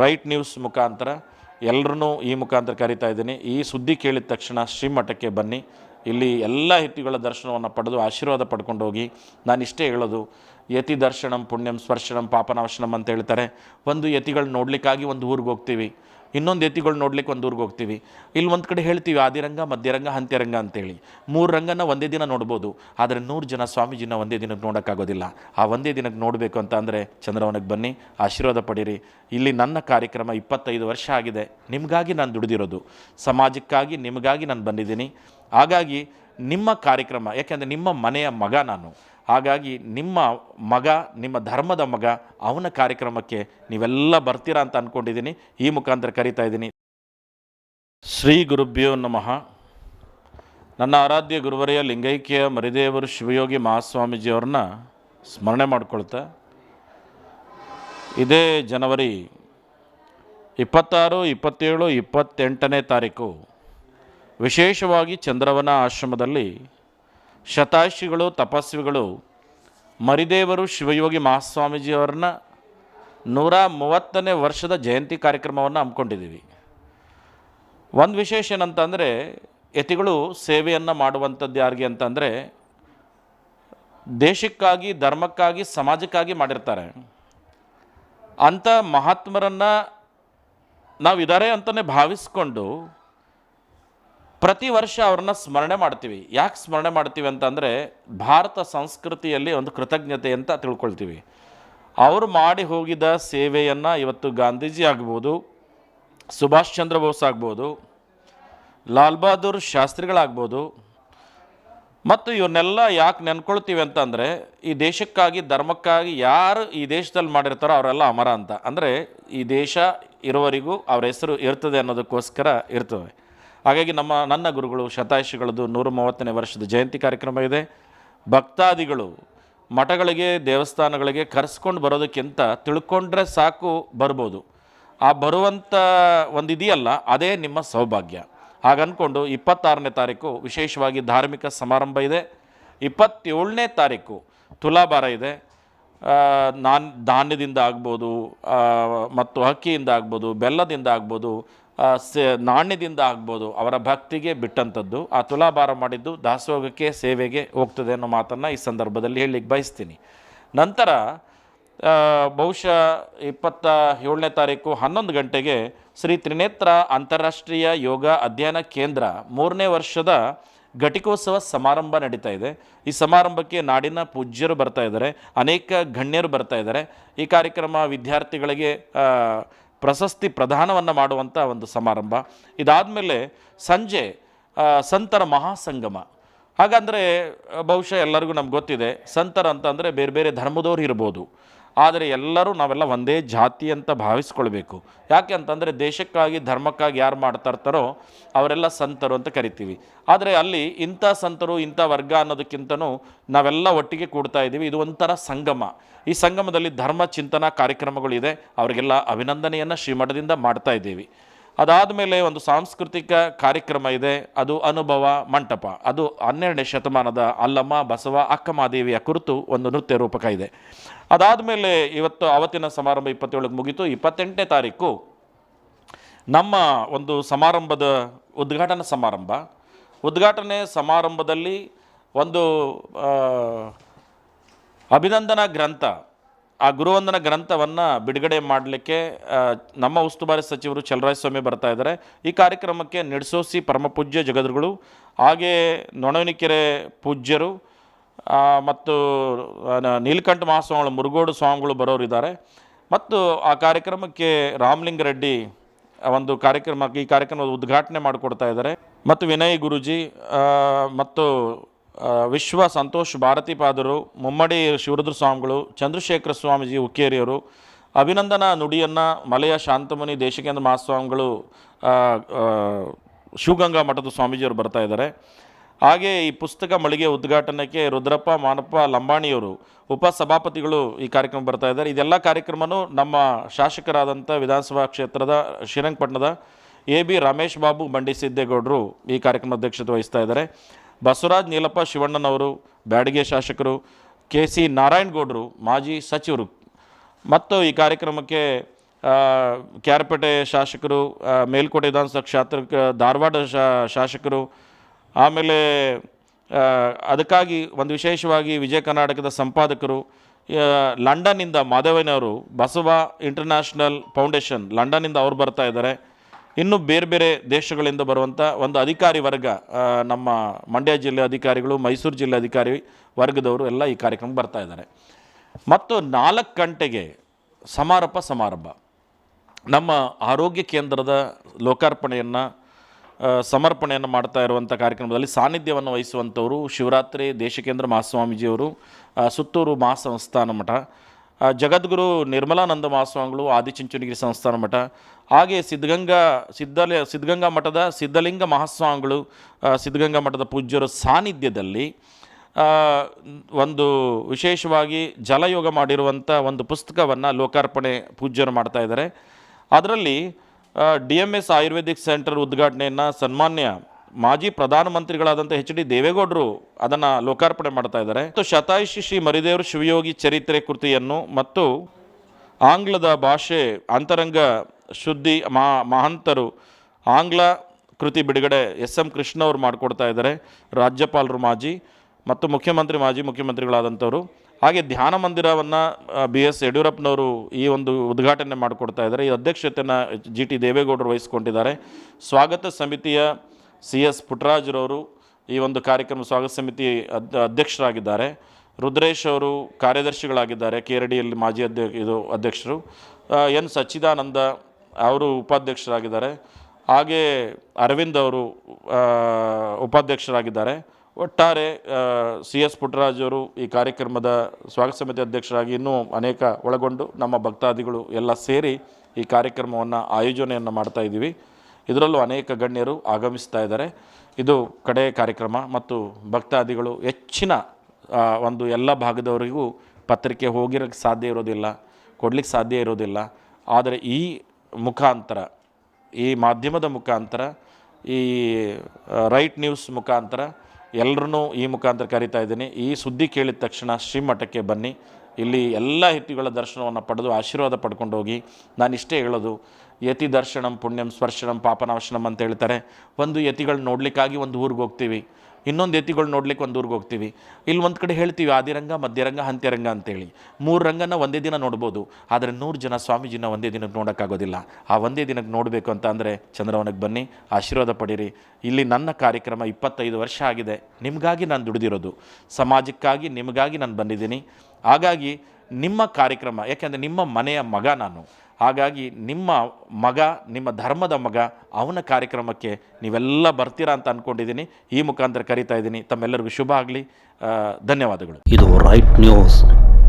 Right news ಮುಖಾಂತರ ಎಲ್ಲರನ್ನೂ ಈ ಮುಖಾಂತರ ಕರಿತಾ ಇದ್ದೀನಿ. ಈ ಸುದ್ದಿ ಕೇಳಿದ ತಕ್ಷಣ ಶ್ರೀಮಠಕ್ಕೆ ಬನ್ನಿ. ಇಲ್ಲಿ ಎಲ್ಲ ಯತಿಗಳ ದರ್ಶನವನ್ನು ಪಡೆದು ಆಶೀರ್ವಾದ ಪಡ್ಕೊಂಡು ಹೋಗಿ. ನಾನು ಇಷ್ಟೇ ಹೇಳೋದು, ಯತಿ ದರ್ಶನಂ ಪುಣ್ಯಂ ಸ್ಪರ್ಶನಂ ಪಾಪನಾಶನಂ ಅಂತ ಹೇಳ್ತಾರೆ. ಒಂದು ಯತಿಗಳು ನೋಡಲಿಕ್ಕಾಗಿ ಒಂದು ಊರಿಗೆ ಹೋಗ್ತೀವಿ. ಇನ್ನೊಂದು ಎತ್ತಿಗಳು ನೋಡ್ಲಿಕ್ಕೆ ಒಂದು ಊರಿಗೆ ಹೋಗ್ತೀವಿ. ಇಲ್ಲಿ ಒಂದು ಕಡೆ ಹೇಳ್ತೀವಿ, ಆದಿರಂಗ, ಮಧ್ಯರಂಗ ಅಂತ್ಯರಂಗ ಅಂತೇಳಿ. ಮೂರು ರಂಗನ ಒಂದೇ ದಿನ ನೋಡ್ಬೋದು. ಆದರೆ ನೂರು ಜನ ಸ್ವಾಮೀಜಿನ ಒಂದೇ ದಿನಕ್ಕೆ ನೋಡೋಕ್ಕಾಗೋದಿಲ್ಲ. ಆ ಒಂದೇ ದಿನಕ್ಕೆ ನೋಡಬೇಕು ಅಂತ ಅಂದರೆ ಚಂದ್ರವನಕ್ಕೆ ಬನ್ನಿ, ಆಶೀರ್ವಾದ ಪಡೀರಿ. ಇಲ್ಲಿ ನನ್ನ ಕಾರ್ಯಕ್ರಮ ಇಪ್ಪತ್ತೈದು ವರ್ಷ ಆಗಿದೆ. ನಿಮಗಾಗಿ ನಾನು ದುಡಿದಿರೋದು. ಸಮಾಜಕ್ಕಾಗಿ ನಿಮಗಾಗಿ ನಾನು ಬಂದಿದ್ದೀನಿ. ಹಾಗಾಗಿ ನಿಮ್ಮ ಕಾರ್ಯಕ್ರಮ, ಯಾಕೆಂದರೆ ನಿಮ್ಮ ಮನೆಯ ಮಗ ನಾನು. ಹಾಗಾಗಿ ನಿಮ್ಮ ಮಗ, ನಿಮ್ಮ ಧರ್ಮದ ಮಗ, ಅವನ ಕಾರ್ಯಕ್ರಮಕ್ಕೆ ನೀವೆಲ್ಲ ಬರ್ತೀರಾ ಅಂತ ಅಂದ್ಕೊಂಡಿದ್ದೀನಿ ಈ ಮುಖಾಂತರ ಕರಿತಾ ಇದ್ದೀನಿ. ಶ್ರೀ ಗುರುಭ್ಯೋ ನಮಃ. ನನ್ನ ಆರಾಧ್ಯ ಗುರುವರೆಯ ಲಿಂಗೈಕ್ಯ ಮರಿದೇವರು ಶಿವಯೋಗಿ ಮಹಾಸ್ವಾಮೀಜಿಯವ್ರನ್ನ ಸ್ಮರಣೆ ಮಾಡಿಕೊಳ್ತಾ, ಇದೇ ಜನವರಿ ಇಪ್ಪತ್ತಾರು, ಇಪ್ಪತ್ತೇಳು, ಇಪ್ಪತ್ತೆಂಟನೇ ತಾರೀಕು, ವಿಶೇಷವಾಗಿ ಚಂದ್ರವನ ಆಶ್ರಮದಲ್ಲಿ ಶತಾಯುಷಿಗಳು, ತಪಸ್ವಿಗಳು, ಮರಿದೇವರು, ಶಿವಯೋಗಿ ಮಹಾಸ್ವಾಮೀಜಿಯವ್ರನ್ನ ನೂರ ಮೂವತ್ತನೇ ವರ್ಷದ ಜಯಂತಿ ಕಾರ್ಯಕ್ರಮವನ್ನು ಹಮ್ಮಿಕೊಂಡಿದ್ದೀವಿ. ಒಂದು ವಿಶೇಷ ಏನಂತಂದರೆ, ಯತಿಗಳು ಸೇವೆಯನ್ನು ಮಾಡುವಂಥದ್ದು ಯಾರಿಗೆ ಅಂತಂದರೆ, ದೇಶಕ್ಕಾಗಿ, ಧರ್ಮಕ್ಕಾಗಿ, ಸಮಾಜಕ್ಕಾಗಿ ಮಾಡಿರ್ತಾರೆ. ಅಂಥ ಮಹಾತ್ಮರನ್ನು ನಾವು ಇದ್ದಾರೆ ಅಂತಲೇ ಭಾವಿಸ್ಕೊಂಡು ಪ್ರತಿ ವರ್ಷ ಅವ್ರನ್ನ ಸ್ಮರಣೆ ಮಾಡ್ತೀವಿ. ಯಾಕೆ ಸ್ಮರಣೆ ಮಾಡ್ತೀವಿ ಅಂತಂದರೆ ಭಾರತ ಸಂಸ್ಕೃತಿಯಲ್ಲಿ ಒಂದು ಕೃತಜ್ಞತೆ ಅಂತ ತಿಳ್ಕೊಳ್ತೀವಿ. ಅವರು ಮಾಡಿ ಹೋಗಿದ ಸೇವೆಯನ್ನು ಇವತ್ತು ಗಾಂಧೀಜಿ ಆಗ್ಬೋದು, ಸುಭಾಷ್ ಚಂದ್ರ ಬೋಸ್ ಆಗ್ಬೋದು, ಲಾಲ್ ಬಹದ್ದೂರ್ ಶಾಸ್ತ್ರಿಗಳಾಗ್ಬೋದು. ಮತ್ತು ಇವನ್ನೆಲ್ಲ ಯಾಕೆ ನೆನ್ಕೊಳ್ತೀವಿ ಅಂತಂದರೆ ಈ ದೇಶಕ್ಕಾಗಿ, ಧರ್ಮಕ್ಕಾಗಿ ಯಾರು ಈ ದೇಶದಲ್ಲಿ ಮಾಡಿರ್ತಾರೋ ಅವರೆಲ್ಲ ಅಮರ ಅಂತ. ಅಂದರೆ ಈ ದೇಶ ಇರುವರಿಗೂ ಅವ್ರ ಹೆಸರು ಇರ್ತದೆ ಅನ್ನೋದಕ್ಕೋಸ್ಕರ ಇರ್ತವೆ. ಹಾಗಾಗಿ ನಮ್ಮ, ನನ್ನ ಗುರುಗಳು ಶತಾಯುಷಿಗಳದ್ದು ನೂರ ಮೂವತ್ತನೇ ವರ್ಷದ ಜಯಂತಿ ಕಾರ್ಯಕ್ರಮ ಇದೆ. ಭಕ್ತಾದಿಗಳು ಮಠಗಳಿಗೆ, ದೇವಸ್ಥಾನಗಳಿಗೆ ಕರೆಸ್ಕೊಂಡು ಬರೋದಕ್ಕಿಂತ ತಿಳ್ಕೊಂಡ್ರೆ ಸಾಕು ಬರ್ಬೋದು. ಆ ಬರುವಂಥ ಒಂದು ಇದೆಯಲ್ಲ ಅದೇ ನಿಮ್ಮ ಸೌಭಾಗ್ಯ. ಹಾಗನ್ಕೊಂಡು ಇಪ್ಪತ್ತಾರನೇ ತಾರೀಕು ವಿಶೇಷವಾಗಿ ಧಾರ್ಮಿಕ ಸಮಾರಂಭ ಇದೆ. ಇಪ್ಪತ್ತೇಳನೇ ತಾರೀಕು ತುಲಾಭಾರ ಇದೆ. ನಾನ್, ಧಾನ್ಯದಿಂದ ಆಗ್ಬೋದು ಮತ್ತು ಅಕ್ಕಿಯಿಂದ ಆಗ್ಬೋದು, ಬೆಲ್ಲದಿಂದ ಆಗ್ಬೋದು ನಾಣ್ಯದಿಂದ ಆಗ್ಬೋದು, ಅವರ ಭಕ್ತಿಗೆ ಬಿಟ್ಟಂಥದ್ದು, ಆ ತುಲಾಭಾರ ಮಾಡಿದ್ದು ದಾಸೋಗಕ್ಕೆ ಸೇವೆಗೆ ಹೋಗ್ತದೆ ಅನ್ನೋ ಮಾತನ್ನು ಈ ಸಂದರ್ಭದಲ್ಲಿ ಹೇಳಲಿಕ್ಕೆ ಬಯಸ್ತೀನಿ. ನಂತರ ಬಹುಶಃ ಇಪ್ಪತ್ತ ಏಳನೇ ತಾರೀಕು ಹನ್ನೊಂದು ಗಂಟೆಗೆ ಶ್ರೀ ತ್ರಿನೇತ್ರ ಅಂತಾರಾಷ್ಟ್ರೀಯ ಯೋಗ ಅಧ್ಯಯನ ಕೇಂದ್ರ ಮೂರನೇ ವರ್ಷದ ಘಟಿಕೋತ್ಸವ ಸಮಾರಂಭ ನಡೀತಾ ಇದೆ. ಈ ಸಮಾರಂಭಕ್ಕೆ ನಾಡಿನ ಪೂಜ್ಯರು ಬರ್ತಾ ಇದ್ದಾರೆ, ಅನೇಕ ಗಣ್ಯರು ಬರ್ತಾ ಇದ್ದಾರೆ. ಈ ಕಾರ್ಯಕ್ರಮ ವಿದ್ಯಾರ್ಥಿಗಳಿಗೆ ಪ್ರಶಸ್ತಿ ಪ್ರದಾನವನ್ನು ಮಾಡುವಂಥ ಒಂದು ಸಮಾರಂಭ. ಇದಾದ ಮೇಲೆ ಸಂಜೆ ಸಂತರ ಮಹಾಸಂಗಮ. ಹಾಗಂದರೆ, ಬಹುಶಃ ಎಲ್ಲರಿಗೂ ನಮ್ಗೆ ಗೊತ್ತಿದೆ, ಸಂತರ ಅಂತಂದರೆ ಬೇರೆ ಬೇರೆ ಧರ್ಮದವ್ರು ಇರ್ಬೋದು. ಆದರೆ ಎಲ್ಲರೂ ನಾವೆಲ್ಲ ಒಂದೇ ಜಾತಿ ಅಂತ ಭಾವಿಸ್ಕೊಳ್ಬೇಕು. ಯಾಕೆ ಅಂತಂದರೆ ದೇಶಕ್ಕಾಗಿ, ಧರ್ಮಕ್ಕಾಗಿ ಯಾರು ಮಾಡ್ತಾ ಇರ್ತಾರೋ ಅವರೆಲ್ಲ ಸಂತರು ಅಂತ ಕರಿತೀವಿ. ಆದರೆ ಅಲ್ಲಿ ಇಂಥ ಸಂತರು, ಇಂಥ ವರ್ಗ ಅನ್ನೋದಕ್ಕಿಂತನೂ ನಾವೆಲ್ಲ ಒಟ್ಟಿಗೆ ಕೂಡ್ತಾ ಇದ್ದೀವಿ. ಇದು ಒಂಥರ ಸಂಗಮ. ಈ ಸಂಗಮದಲ್ಲಿ ಧರ್ಮ ಚಿಂತನಾ ಕಾರ್ಯಕ್ರಮಗಳಿದೆ ಅವರಿಗೆಲ್ಲ ಅಭಿನಂದನೆಯನ್ನು ಶ್ರೀಮಠದಿಂದ ಮಾಡ್ತಾ ಇದ್ದೀವಿ. ಅದಾದಮೇಲೆ ಒಂದು ಸಾಂಸ್ಕೃತಿಕ ಕಾರ್ಯಕ್ರಮ ಇದೆ. ಅದು ಅನುಭವ ಮಂಟಪ. ಅದು ಹನ್ನೆರಡನೇ ಶತಮಾನದ ಅಲ್ಲಮ್ಮ, ಬಸವ, ಅಕ್ಕಮಾದೇವಿಯ ಕುರಿತು ಒಂದು ನೃತ್ಯ ರೂಪಕ ಇದೆ. ಅದಾದ ಮೇಲೆ ಇವತ್ತು ಅವತ್ತಿನ ಸಮಾರಂಭ ಇಪ್ಪತ್ತೇಳಕ್ಕೆ ಮುಗಿತು. ಇಪ್ಪತ್ತೆಂಟನೇ ತಾರೀಕು ನಮ್ಮ ಒಂದು ಸಮಾರಂಭದ ಉದ್ಘಾಟನಾ ಸಮಾರಂಭ. ಉದ್ಘಾಟನೆ ಸಮಾರಂಭದಲ್ಲಿ ಒಂದು ಅಭಿನಂದನಾ ಗ್ರಂಥ ಆ ಗುರುವಂದನ ಗ್ರಂಥವನ್ನು ಬಿಡುಗಡೆ ಮಾಡಲಿಕ್ಕೆ ನಮ್ಮ ಉಸ್ತುವಾರಿ ಸಚಿವರು ಚಲರಾಜ ಸ್ವಾಮಿ ಬರ್ತಾ ಇದ್ದಾರೆ. ಈ ಕಾರ್ಯಕ್ರಮಕ್ಕೆ ನಿಡ್ಸೋಸಿ ಪರಮಪೂಜ್ಯ ಜಗದ್ರುಗಳು ಹಾಗೇ ನೊಣವನಿಕೆರೆ ಪೂಜ್ಯರು ಮತ್ತು ನೀಲಕಂಠ ಮಹಾಸ್ವಾಮಿಗಳು, ಮುರುಗೋಡು ಸ್ವಾಮಿಗಳು ಬರೋರಿದ್ದಾರೆ. ಮತ್ತು ಆ ಕಾರ್ಯಕ್ರಮಕ್ಕೆ ರಾಮಲಿಂಗ ರೆಡ್ಡಿ ಆ ಒಂದು ಕಾರ್ಯಕ್ರಮಕ್ಕೆ ಈ ಕಾರ್ಯಕ್ರಮದ ಉದ್ಘಾಟನೆ ಮಾಡಿಕೊಡ್ತಾ ಇದ್ದಾರೆ. ಮತ್ತು ವಿನಯ್ ಗುರುಜಿ ಮತ್ತು ವಿಶ್ವ ಸಂತೋಷ್ ಭಾರತಿಪಾದರು, ಮುಮ್ಮಡಿ ಶಿವರುದ್ರ ಸ್ವಾಮಿಗಳು, ಚಂದ್ರಶೇಖರ ಸ್ವಾಮೀಜಿ ಉಕ್ಕೇರಿಯವರು ಅಭಿನಂದನಾ ನುಡಿಯನ್ನು ಮಲೆಯ ಶಾಂತಮುನಿ ದೇಶಕೇಂದ್ರ ಮಹಾಸ್ವಾಮಿಗಳು ಶಿವಗಂಗಾ ಮಠದ ಸ್ವಾಮೀಜಿಯವರು ಬರ್ತಾ ಇದ್ದಾರೆ. ಹಾಗೆ ಈ ಪುಸ್ತಕ ಮಳಿಗೆ ಉದ್ಘಾಟನೆಗೆ ರುದ್ರಪ್ಪ, ಮಾನಪ್ಪ, ಲಂಬಾಣಿಯವರು ಉಪಸಭಾಪತಿಗಳು ಈ ಕಾರ್ಯಕ್ರಮ ಬರ್ತಾ ಇದ್ದಾರೆ. ಇದೆಲ್ಲ ಕಾರ್ಯಕ್ರಮನೂ ನಮ್ಮ ಶಾಸಕರಾದಂಥ ವಿಧಾನಸಭಾ ಕ್ಷೇತ್ರದ ಶ್ರೀರಂಗಪಟ್ಟಣದ ಎ ಬಿ ರಮೇಶ್ ಬಾಬು ಬಂಡಿ ಸಿದ್ದೇಗೌಡರು ಈ ಕಾರ್ಯಕ್ರಮ ಅಧ್ಯಕ್ಷತೆ ವಹಿಸ್ತಾ ಇದ್ದಾರೆ. ಬಸವರಾಜ್ ನೀಲಪ್ಪ ಶಿವಣ್ಣನವರು, ಬ್ಯಾಡಿಗೆ ಶಾಸಕರು ಕೆ ಸಿ ನಾರಾಯಣಗೌಡರು, ಮಾಜಿ ಸಚಿವರು. ಮತ್ತು ಈ ಕಾರ್ಯಕ್ರಮಕ್ಕೆ ಕ್ಯಾರಪೇಟೆ ಶಾಸಕರು ಮೇಲ್ಕೋಟೆ ವಿಧಾನಸಭಾ ಕ್ಷೇತ್ರ, ಧಾರವಾಡ ಶಾಸಕರು, ಆಮೇಲೆ ಅದಕ್ಕಾಗಿ ಒಂದು ವಿಶೇಷವಾಗಿ ವಿಜಯ ಕರ್ನಾಟಕದ ಸಂಪಾದಕರು ಲಂಡನ್ನಿಂದ ಮಾಧವನವರು ಬಸವ ಇಂಟರ್ನ್ಯಾಷನಲ್ ಫೌಂಡೇಶನ್ ಲಂಡನ್ನಿಂದ ಅವ್ರು ಬರ್ತಾ ಇದ್ದಾರೆ. ಇನ್ನು ಬೇರೆ ಬೇರೆ ದೇಶಗಳಿಂದ ಬರುವಂಥ ಒಂದು ಅಧಿಕಾರಿ ವರ್ಗ ನಮ್ಮ ಮಂಡ್ಯ ಜಿಲ್ಲೆ ಅಧಿಕಾರಿಗಳು, ಮೈಸೂರು ಜಿಲ್ಲೆ ಅಧಿಕಾರಿ ವರ್ಗದವರು ಎಲ್ಲ ಈ ಕಾರ್ಯಕ್ರಮಕ್ಕೆ ಬರ್ತಾ ಇದ್ದಾರೆ. ಮತ್ತು ನಾಲ್ಕು ಗಂಟೆಗೆ ಸಮಾರೋಪ, ಸಮಾರಂಭ. ನಮ್ಮ ಆರೋಗ್ಯ ಕೇಂದ್ರದ ಲೋಕಾರ್ಪಣೆಯನ್ನು ಸಮರ್ಪಣೆಯನ್ನು ಮಾಡ್ತಾ ಇರುವಂಥ ಕಾರ್ಯಕ್ರಮದಲ್ಲಿ ಸಾನ್ನಿಧ್ಯವನ್ನು ವಹಿಸುವಂಥವರು ಶಿವರಾತ್ರಿ ದೇಶಕೇಂದ್ರ ಮಹಾಸ್ವಾಮೀಜಿಯವರು ಸುತ್ತೂರು ಮಹಾಸಂಸ್ಥಾನ ಮಠ ಜಗದ್ಗುರು ನಿರ್ಮಲಾನಂದ ಮಹಾಸ್ವಾಮಿಗಳು, ಆದಿಚುಂಚನಗಿರಿ ಸಂಸ್ಥಾನ ಮಠ, ಹಾಗೆ ಸಿದ್ಧಗಂಗಾ, ಸಿದ್ಧಲ, ಸಿದ್ಧಗಂಗಾ ಮಠದ ಸಿದ್ಧಲಿಂಗ ಮಹಾಸ್ವಾಮಿಗಳು ಸಿದ್ಧಗಂಗಾ ಮಠದ ಪೂಜ್ಯರ ಸಾನ್ನಿಧ್ಯದಲ್ಲಿ ಒಂದು ವಿಶೇಷವಾಗಿ ಜಲಯೋಗ ಮಾಡಿರುವಂಥ ಒಂದು ಪುಸ್ತಕವನ್ನು ಲೋಕಾರ್ಪಣೆ ಪೂಜ್ಯರು ಮಾಡ್ತಾ ಇದ್ದಾರೆ. ಅದರಲ್ಲಿ D M S Ayurvedic centre ಉದ್ಘಾಟನೆಯನ್ನು ಸನ್ಮಾನ್ಯ ಮಾಜಿ ಪ್ರಧಾನಮಂತ್ರಿಗಳಾದಂಥ ಎಚ್ ಡಿ ದೇವೇಗೌಡರು ಅದನ್ನು ಲೋಕಾರ್ಪಣೆ ಮಾಡ್ತಾ ಇದ್ದಾರೆ. ಮತ್ತು ಶತಾಯುಷಿ ಶ್ರೀ ಮರಿದೇವರು ಶಿವಯೋಗಿ ಚರಿತ್ರೆ ಕೃತಿಯನ್ನು ಮತ್ತು ಆಂಗ್ಲದ ಭಾಷೆ ಅಂತರಂಗ ಶುದ್ಧಿ ಮಹಾ ಮಹಂತರು ಆಂಗ್ಲ ಕೃತಿ ಬಿಡುಗಡೆ ಎಸ್ ಎಂ ಕೃಷ್ಣ ಅವರು ಮಾಡಿಕೊಡ್ತಾ ಇದ್ದಾರೆ. ರಾಜ್ಯಪಾಲರು ಮಾಜಿ ಮತ್ತು ಮುಖ್ಯಮಂತ್ರಿ ಮಾಜಿ ಮುಖ್ಯಮಂತ್ರಿಗಳಾದಂಥವರು. ಹಾಗೆ ಧ್ಯಾನ ಮಂದಿರವನ್ನು ಬಿ ಎಸ್ ಯಡಿಯೂರಪ್ಪನವರು ಈ ಒಂದು ಉದ್ಘಾಟನೆ ಮಾಡಿಕೊಡ್ತಾ ಇದ್ದಾರೆ. ಈ ಅಧ್ಯಕ್ಷತೆಯನ್ನು ಜಿ ಟಿ ದೇವೇಗೌಡರು ವಹಿಸಿಕೊಂಡಿದ್ದಾರೆ. ಸ್ವಾಗತ ಸಮಿತಿಯ ಸಿ ಎಸ್ ಪುಟ್ಟರಾಜ್ರವರು ಈ ಒಂದು ಕಾರ್ಯಕ್ರಮ ಸ್ವಾಗತ ಸಮಿತಿ ಅಧ್ಯಕ್ಷರಾಗಿದ್ದಾರೆ. ರುದ್ರೇಶ್ ಅವರು ಕಾರ್ಯದರ್ಶಿಗಳಾಗಿದ್ದಾರೆ ಕೆ ಆರ್ ಡಿಯಲ್ಲಿ ಮಾಜಿ ಅಧ್ಯ ಇದು ಅಧ್ಯಕ್ಷರು. ಎನ್ ಸಚ್ಚಿದಾನಂದ ಅವರು ಉಪಾಧ್ಯಕ್ಷರಾಗಿದ್ದಾರೆ. ಹಾಗೆ ಅರವಿಂದ್ ಅವರು ಉಪಾಧ್ಯಕ್ಷರಾಗಿದ್ದಾರೆ. ಒಟ್ಟಾರೆ ಸಿ ಎಸ್ ಪುಟ್ಟರಾಜ್ ಅವರು ಈ ಕಾರ್ಯಕ್ರಮದ ಸ್ವಾಗತ ಸಮಿತಿ ಅಧ್ಯಕ್ಷರಾಗಿ ಇನ್ನೂ ಅನೇಕ ಒಳಗೊಂಡು ನಮ್ಮ ಭಕ್ತಾದಿಗಳು ಎಲ್ಲ ಸೇರಿ ಈ ಕಾರ್ಯಕ್ರಮವನ್ನು, ಆಯೋಜನೆಯನ್ನು ಮಾಡ್ತಾ ಇದ್ದೀವಿ. ಇದರಲ್ಲೂ ಅನೇಕ ಗಣ್ಯರು ಆಗಮಿಸ್ತಾ ಇದ್ದಾರೆ. ಇದು ಕಡೆ ಕಾರ್ಯಕ್ರಮ ಮತ್ತು ಭಕ್ತಾದಿಗಳು ಹೆಚ್ಚಿನ ಒಂದು ಎಲ್ಲ ಭಾಗದವರಿಗೂ ಪತ್ರಿಕೆ ಹೋಗಿರೋಕ್ಕೆ ಸಾಧ್ಯ ಇರೋದಿಲ್ಲ ಕೊಡ್ಲಿಕ್ಕೆ ಸಾಧ್ಯ ಇರೋದಿಲ್ಲ. ಆದರೆ ಈ ಮುಖಾಂತರ, ಈ ಮಾಧ್ಯಮದ ಮುಖಾಂತರ, ಈ ರೈಟ್ ನ್ಯೂಸ್ ಮುಖಾಂತರ ಎಲ್ಲರನ್ನೂ ಈ ಮುಖಾಂತರ ಕರಿತಾ ಇದ್ದೀನಿ. ಈ ಸುದ್ದಿ ಕೇಳಿದ ತಕ್ಷಣ ಶ್ರೀಮಠಕ್ಕೆ ಬನ್ನಿ. ಇಲ್ಲಿ ಎಲ್ಲ ಹಿತಿಗಳ ದರ್ಶನವನ್ನು ಪಡೆದು ಆಶೀರ್ವಾದ ಪಡ್ಕೊಂಡು ಹೋಗಿ. ನಾನು ಇಷ್ಟೇ ಹೇಳೋದು, ಯತಿ ದರ್ಶನಂ ಪುಣ್ಯಂ ಸ್ಪರ್ಶನಂ ಪಾಪನಾಶನಂ ಅಂತ ಹೇಳ್ತಾರೆ. ಒಂದು ಯತಿಗಳು ನೋಡಲಿಕ್ಕಾಗಿ ಒಂದು ಊರಿಗೆ ಹೋಗ್ತೀವಿ. ಇನ್ನೊಂದು ಯತಿಗಳು ನೋಡ್ಲಿಕ್ಕೆ ಒಂದು ಊರಿಗೆ ಹೋಗ್ತೀವಿ. ಇಲ್ಲಿ ಒಂದು ಕಡೆ ಹೇಳ್ತೀವಿ, ಆದಿರಂಗ, ಮಧ್ಯರಂಗ, ಅಂತ್ಯರಂಗ ಅಂತೇಳಿ. ಮೂರು ರಂಗನ ಒಂದೇ ದಿನ ನೋಡ್ಬೋದು. ಆದರೆ ನೂರು ಜನ ಸ್ವಾಮೀಜಿನ ಒಂದೇ ದಿನಕ್ಕೆ ನೋಡೋಕ್ಕಾಗೋದಿಲ್ಲ. ಆ ಒಂದೇ ದಿನಕ್ಕೆ ನೋಡಬೇಕು ಅಂತ ಅಂದರೆ ಚಂದ್ರವನಕ್ಕೆ ಬನ್ನಿ, ಆಶೀರ್ವಾದ ಪಡೀರಿ. ಇಲ್ಲಿ ನನ್ನ ಕಾರ್ಯಕ್ರಮ ಇಪ್ಪತ್ತೈದು ವರ್ಷ ಆಗಿದೆ. ನಿಮಗಾಗಿ ನಾನು ದುಡಿದಿರೋದು. ಸಮಾಜಕ್ಕಾಗಿ ನಿಮಗಾಗಿ ನಾನು ಬಂದಿದ್ದೀನಿ. ಹಾಗಾಗಿ ನಿಮ್ಮ ಕಾರ್ಯಕ್ರಮ, ಯಾಕೆಂದರೆ ನಿಮ್ಮ ಮನೆಯ ಮಗ ನಾನು. ಹಾಗಾಗಿ ನಿಮ್ಮ ಮಗ, ನಿಮ್ಮ ಧರ್ಮದ ಮಗ, ಅವನ ಕಾರ್ಯಕ್ರಮಕ್ಕೆ ನೀವೆಲ್ಲ ಬರ್ತೀರಾ ಅಂತ ಅಂದ್ಕೊಂಡಿದ್ದೀನಿ ಈ ಮುಖಾಂತರ ಕರಿತಾ ಇದ್ದೀನಿ. ತಮ್ಮೆಲ್ಲರಿಗೂ ಶುಭ ಆಗಲಿ. ಧನ್ಯವಾದಗಳು. ಇದು ರೈಟ್ ನ್ಯೂಸ್